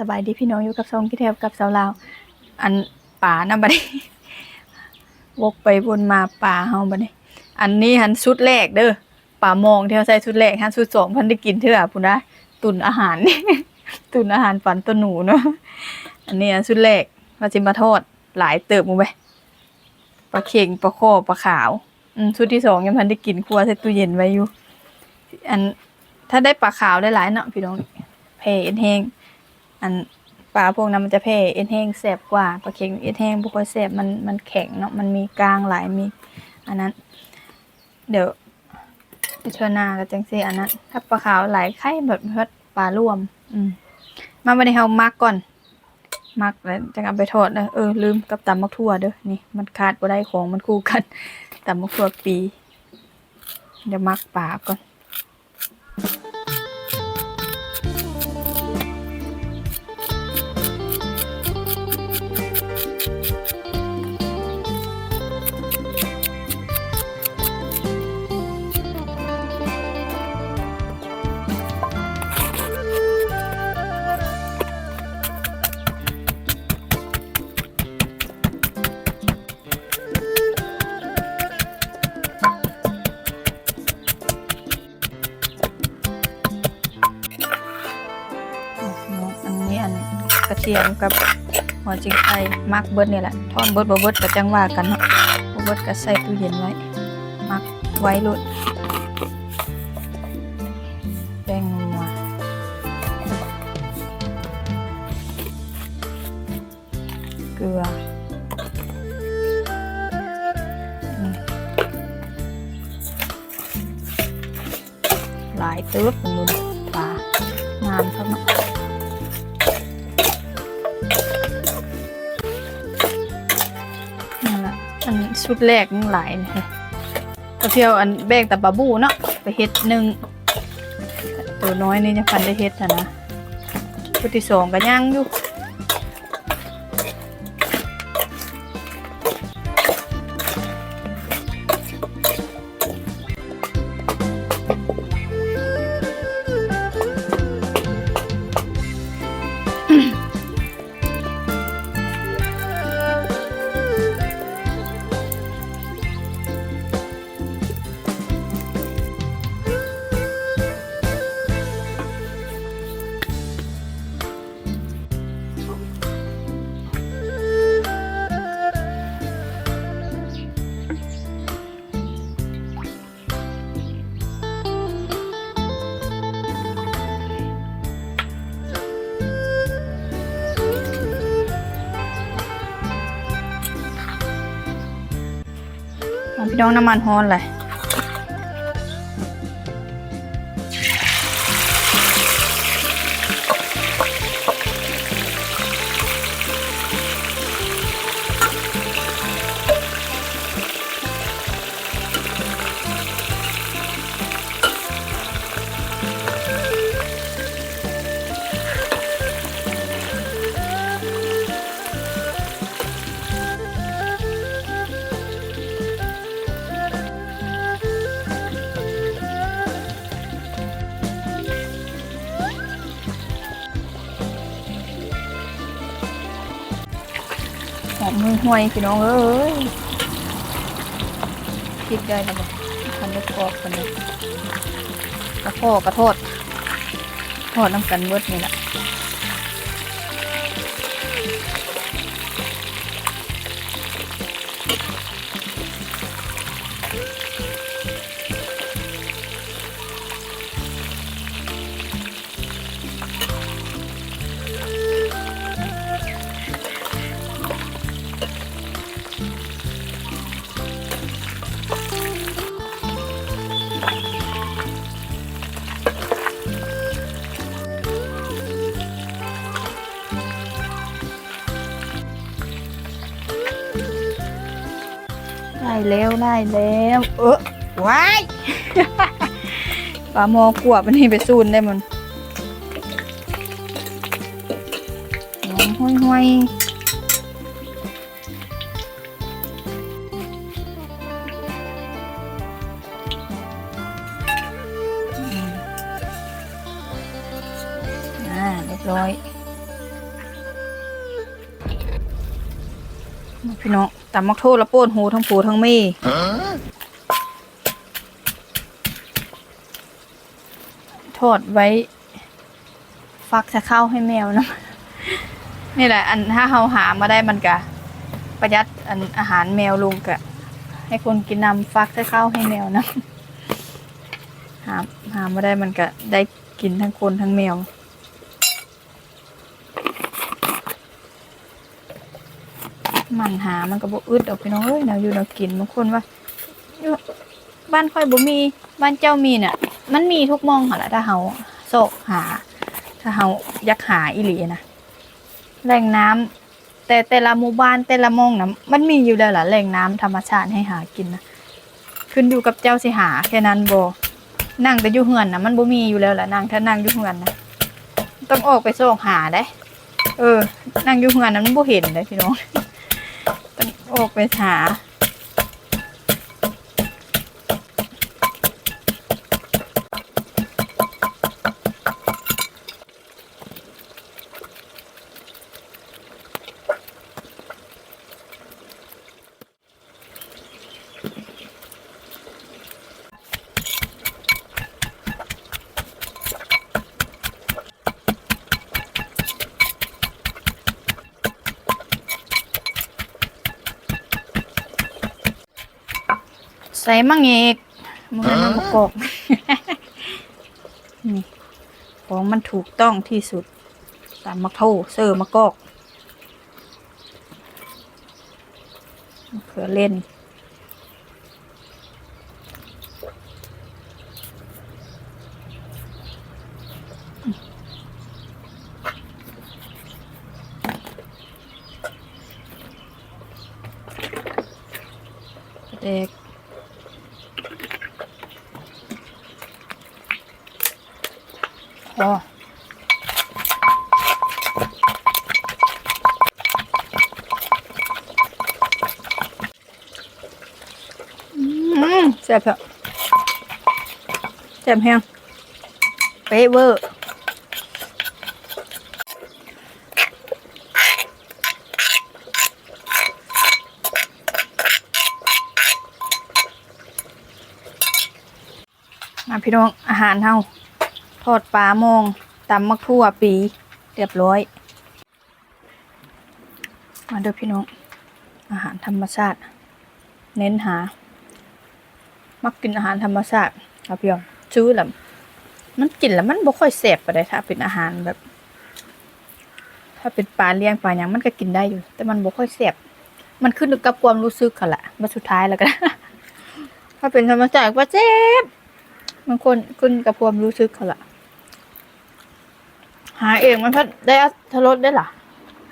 สบายดีพี่น้องอยู่กับซองพี่แทบกับสาวลาว อันป่านะบัดนี้วกไปวนมาป่าเฮาบัดนี้ อันนี้หันชุดแรกเด้อป่ามองที่เขาใส่ชุดแรกหันชุดสองพันได้กินเท่าพุ่นนะตุนอาหารตุนอาหารฝันตัวหนูเนาะอันนี้อันชุดแรกว่าจิมาทอดหลายเติบมึงไปปลาเค็งปลาโคปลาขาวอืมชุดที่สองยังพันได้กินครัวใส่ตู้เย็นไว้อยู่ อันถ้าได้ปลาขาวได้หลายเนาะพี่น้องแผ่เอ็นแห้ง อันปลาพวกนั้นมันจะแผ่เอ็นแห้งแสบกว่าปลาเค็งเอ็นแห้งบ่ค่อยแสบมันมันแข็งเนาะมันมีกลางหลายมี อันนั้น เดี๋ยวไปเชิญหน้ากับจังซี่อันนั้น ถ้าปลาขาวหลายไข่แบบเฮ็ดปลารวม อืมมาบัดนี้เฮามักก่อน มักแล้วจังเอาไปทอดนะเออลืมกับตำมักทั่วเด้อนี่ มันขาดบ่ได้ของมันคู่กันตำมักทั่วปี เดี๋ยวมักปลาก่อน กระเทียมกับหัวจิงไคมักเบิดนี่แหละทอดเบิดบ่เบิดก็จังว่ากันเนาะบ่เบิดก็ใส่ตู้เย็นไว้มักไว้ลุดแป้งนัวเกลือหลายตึ๊บมัน อันชุดแรกมันหลายนะกระเทียวอันแบกแต่บาบูเนาะไปเฮ็ดหนึ่งตัวน้อยนี่ยังพันได้เฮ็ดนะนะชุดที่สองก็ย่างอยู่ ดองน้องน้ำมันฮอนเลย หอมมือห่วยพี่น้องเอ้ยคิดได้แล้วบ่ทันได้กรอกกันเลยกระโพกกระโทษทอดน้ำกันเบิดนี่แหละ แล้วได้แล้ว เออว้ายปลาหมอกวบอันนี้ไปซูนได้มันหอมห้อยห้อยอืมอ่าเรียบร้อย พี่น้องตำมักโทษละโป้นหูทั้งผูทั้งมีทอดไว้ ฟักจะเข้าให้แมวนะนี่แหละ อันถ้าเราหามาได้มันกะ ประหยัดอันอาหารแมวลงกะ ให้คนกินนำฟักจะเข้าให้แมวนะหาหามาได้มันก็ได้กินทั้งคนทั้งแมว มันหามันก็บ่อึดดอกพี่น้องเอ้ยแนวอยู่แนวกินบางคนว่าบ้านค่อยบ่มีบ้านเจ้ามีน่ะ มันมีทุกมองหัละถ้าเฮาโซกหา ถ้าเฮาอยากหาอีหลีนะแหล่งน้ำแต่แต่ละหมู่บ้านแต่ละมองนะมันมีอยู่แล้วล่ะแหล่งน้ำธรรมชาติให้หากินนะขึ้นอยู่กับเจ้าสิหาแค่นั้นบ่นั่งแต่อยู่เฮือนนะมันบ่มีอยู่แล้วล่ะนั่งถ้านั่งอยู่เฮือนนะต้องออกไปโซกหาได้ เออ นั่งอยู่เฮือนนั้นมันบ่เห็นเลยพี่น้อง ออกไปหา ใส่มังเอกมันเป็นน้ำมะกอกนี่ของมันถูกต้องที่สุดตามมะโถเซอร์มะกอกมะเขือเล่น เด็ก พอแซ่บอะแซ่บแห้งเป๊ะเวอร์มาพี่น้องอาหารเฮา อดปลามองตำมักทั่วปี เรียบร้อย มาเด้อพี่น้อง อาหารธรรมชาติ เน้นหา มักกินอาหารธรรมชาติครับพี่น้องซื้อแล้วมันกินแล้วมันบ่ค่อยแสบปานใดถ้าเป็นอาหารแบบ ถ้าเป็นปลาเลี้ยงปลาหยังมันก็กินได้อยู่ แต่มันบ่ค่อยแสบมันขึ้นอยู่กับความรู้สึกค่ะละมาสุดท้ายแล้วกันถ้าเป็นธรรมชาติก็เจ็บมันคนขึ้นกับความรู้สึกเขาละ หาเองมันพัดได้อัตรสได้ล่ะ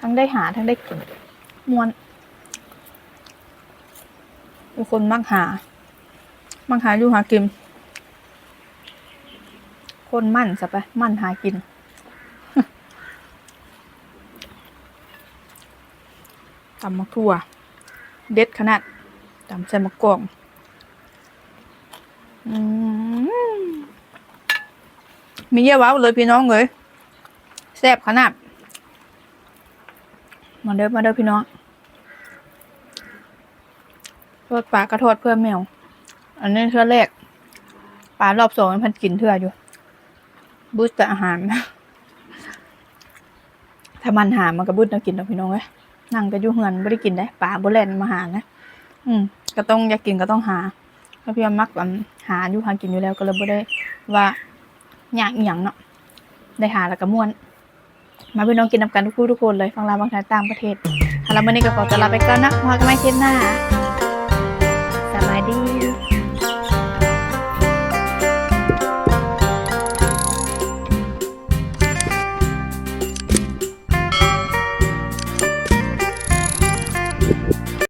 ทั้งได้หาทั้งได้กินมวนทุกคนมักหา มักหาอยู่หากิน คนมั่นสะไปมั่นหากิน ตำมะทั่ว เด็ดขนาดตำใส่มะกอกอืมมีเยอะว้าวเลยพี่น้องเลย แซ่บขนาดมาเด้อมาเด้อพี่น้องทอดปลากระทอดเพื่อแมว อันนี้เทื่อแรกปลารอบสองมันพันกินเทื่ออยู่ บูสต์แต่อาหาร ถ้ามันหามันก็บูสต์นวกินดอกพี่น้องเอ้ยนั่งก็อยู่เฮือนไม่ได้กินได้ปลาบ่แลนมาหานะอืม ก็ต้องอยากกินก็ต้องหาเพราะพี่มักแบบหาอยู่หากินอยู่แล้วก็เลยบ่ได้ว่าอยากอหย่างเนาะได้หาแล้วก็ม่วน มาพี่น้องกินนำกันทุกคู่ทุกคนเลยฟังลาวบางทายต่างประเทศถ้าเราวันนี้ก็ขอจะลาไปก่อนนะพอกันไม่เช่นหน้าสบายดี